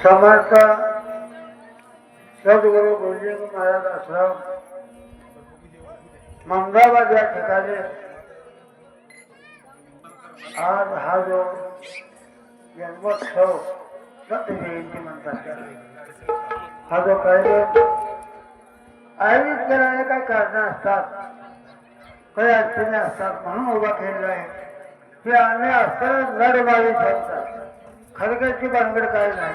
समर्थ सद्गुरु गुरुजी महाराज आश्रम मंगाबाद या ठिकाणी आज हा जो जन्मोत्सव सत्य जयंती म्हणतात हा जो कार्यक्रम आयोजित करायला काही कारण असतात काही अडचणी असतात म्हणून उभा केलेला आहे. हे आम्ही असताना नडबावी सांगतात खडकाची बांधड काय नाही.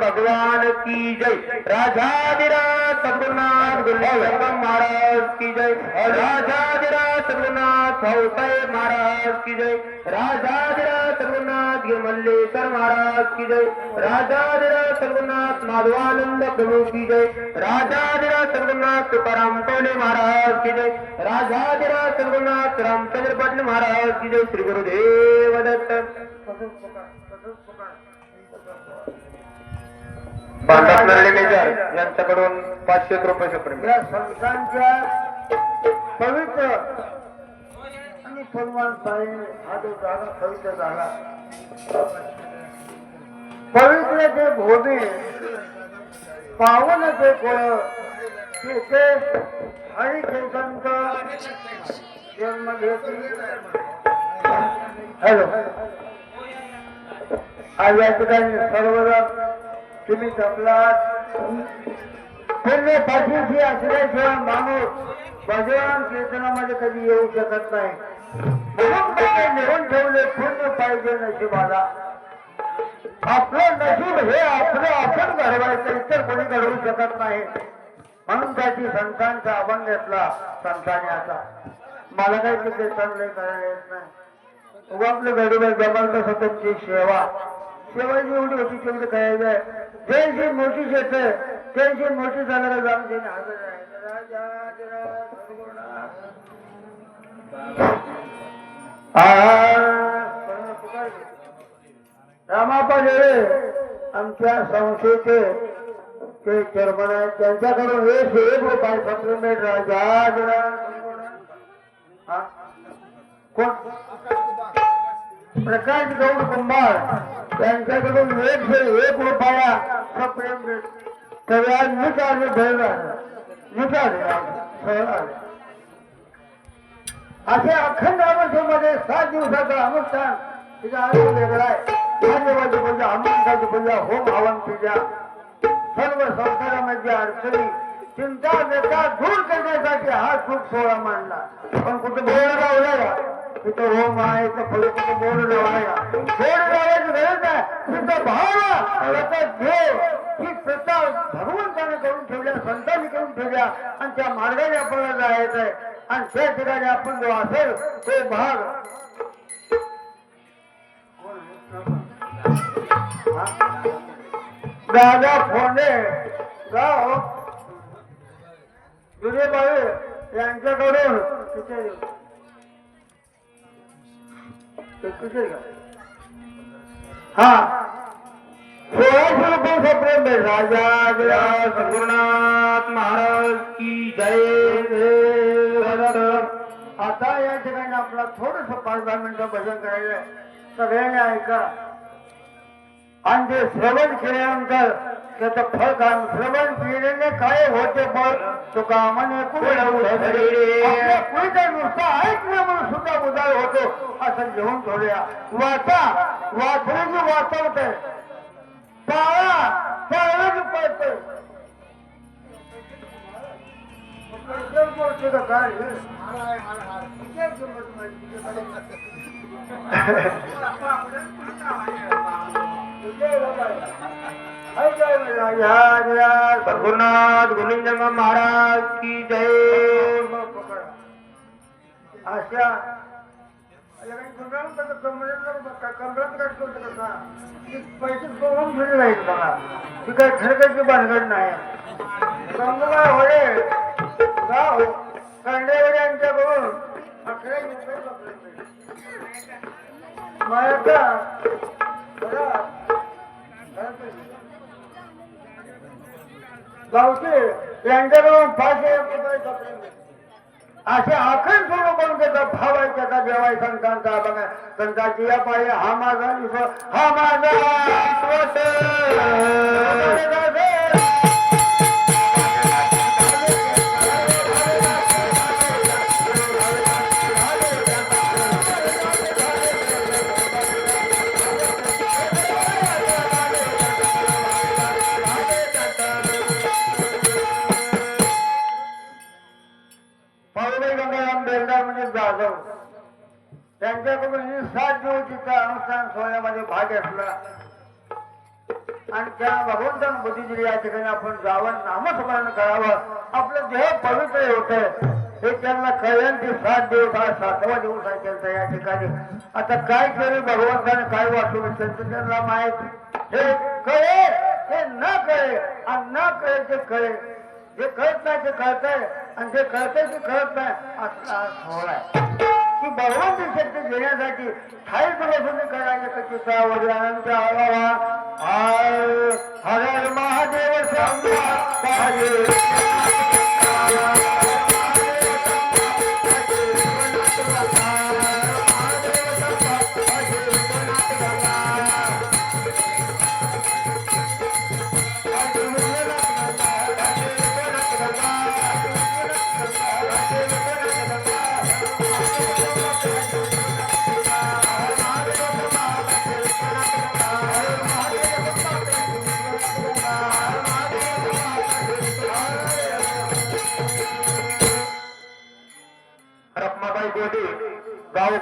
भगवान की जय। राजा राजाधिराज सद्गुरुनाथ गुरुदेव महाराज की जय। राजाधिराज सद्गुरुनाथ भाऊसाहेब महाराज की जय। राजाधिराज सद्गुरुनाथ गिरमल्लेश्वर महाराज की जय। राजा राजाधिराज सद्गुरुनाथ माधवानंद प्रभु की जय। राजाधिराज सद्गुरुनाथ तुकाराम टोले महाराज की जय। राजा राजाधिराज सद्गुरुनाथ रामचंद्र पाटील महाराज की जय। श्री गुरुदेव दत्त। तसंच पकड यांच्याकडून पाचशे रुपये प्रेम या संतांच्या पवित्र आणि सन्मान पाहिजे हा जो जागा पवित्र झाला पवित्र ते भूमी पावन ते कोळ तिथे हरी हरिकेशांचा जन्म घेतली हॅलो. आज या ठिकाणी सर्वजण तुम्ही जपलात पूर्ण पाठीशी असल्याशिवाय माणूस भगवान कीर्तनामध्ये कधी येऊ शकत नाही. म्हणून काय लिहून ठेवले पूर्ण पाहिजे नशिबाला. आपलं नशीब हे आपलं आपण घडवायचं इतर कोणी घडवू शकत नाही. म्हणून त्याची संतांचा आव्हान घेतला संतांनी आता मला काही तिथे चांगले करायला येत नाही. उगा आपलं घडीवर जबरदस्त कसं तुमची सेवा. सेवा एवढी होती तेवढी काय आहे जयशी मोठी शेत आहे त्यांची मोठी झाल्याला जाऊन देणे हजर आहे रामापा जेळे आमच्या संस्थेचे ते चेअरमन आहेत त्यांच्याकडून एक एक रुपये सप्लिमेंट राजा जरा कोण प्रकाश गौड कुंभार त्यांच्याकडून एक से एक रुपया सप्रेम तर आज निकाल धरणार निकाल. असे अखंड अवस्थेमध्ये सात दिवसाचा अनुष्ठान तिचा अर्थ वेगळा आहे. भाग्यवादी पूजा हनुमंताची पूजा होम हवन पूजा सर्व संसारामध्ये अडचणी. चिंता व्यथा दूर करण्यासाठी हा सुख सोहळा मांडला. पण कुठे बोर्ड लावला तिथं होम आहे फळ कुठं बोल लावला का लावायची गरज नाही तिथं भाव त्याचा देव ही सत्ता भगवंताने करून ठेवल्या संतांनी करून ठेवल्या आणि त्या मार्गाने आपल्याला जायचं आहे. आणि त्या ठिकाणी आपण जो असेल तो भाग. दादा फोंडे गाव दुधेबाई यांच्याकडून हा. राजा सद्गुरुनाथ महाराज की जय. आता या ठिकाणी आपला थोडस पाच दहा मिनिटं भजन करायचं. सगळ्यांनी ऐका. आणि ते श्रवण केल्यानंतर त्याचं फळ काय? श्रवण केलेले काय होते फळ तो कामाने कुणीतरी नुसता ऐकलं म्हणून असं घेऊन ठेवूया वाचा. वाचण्याची वाचवते. पाळा. पाळण्याची पळते काय सद्गुरुनाथ गुरुजंग महाराज की जय. अशा म्हणजे पैसे सोडून फिरले नाहीत बघा. ती काही खडकाची भानगड नाही. गंगूबाई होळे गाव कांडेवाडी यांच्याकडून अकरा रुपये माझ्या गावचे यांच्याकडून असे आखण स्वरूपात त्याचा भाव आहे त्याचा देवाय संतांचा बघा. संतांची या पायी हा माझा हा माझा जाधव. त्यांच्याकडून ही सात दिवशीचा अनुष्ठान सोहळ्यामध्ये भाग घेतला. आणि त्या भगवंतान बुद्धी दिली. या ठिकाणी आपण जावं नामस्मरण करावं. आपलं देह पवित्र होत. हे त्यांना कळलं की सात दिवस हा सातवा दिवस आहे त्यांचा या ठिकाणी. आता काय केलं भगवंताने? काय वाचवलं त्यांचं त्यांना माहीत हे कळे हे न कळे. आणि न कळे ते कळे. जे कळत नाही ते कळत आहे आणि ते कळतंय ते कळत नाही. असला हा सोहळा आहे की भगवंत शक्ती देण्यासाठी स्थायी बसून करायचे कचीचा वडील अनंत आवावा हर हर महादेव शंभा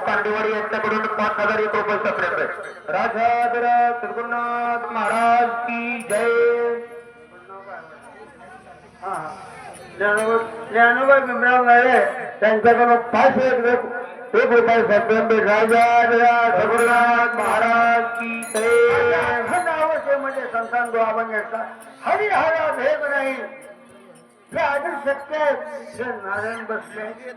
पांडेवाडी यांच्याकडून पाच हजार एक रुपयाचा प्रयत्न आहे. राजा सद्गुरुनाथ महाराज की जय. ज्ञानोबा भीमराव त्यांच्याकडून पाच एक एक- राजा महाराज की जय. म्हणजे संतान जो आपण हरी हरा भेद नाही. हे आधी शक्य आहे नारायण बसले.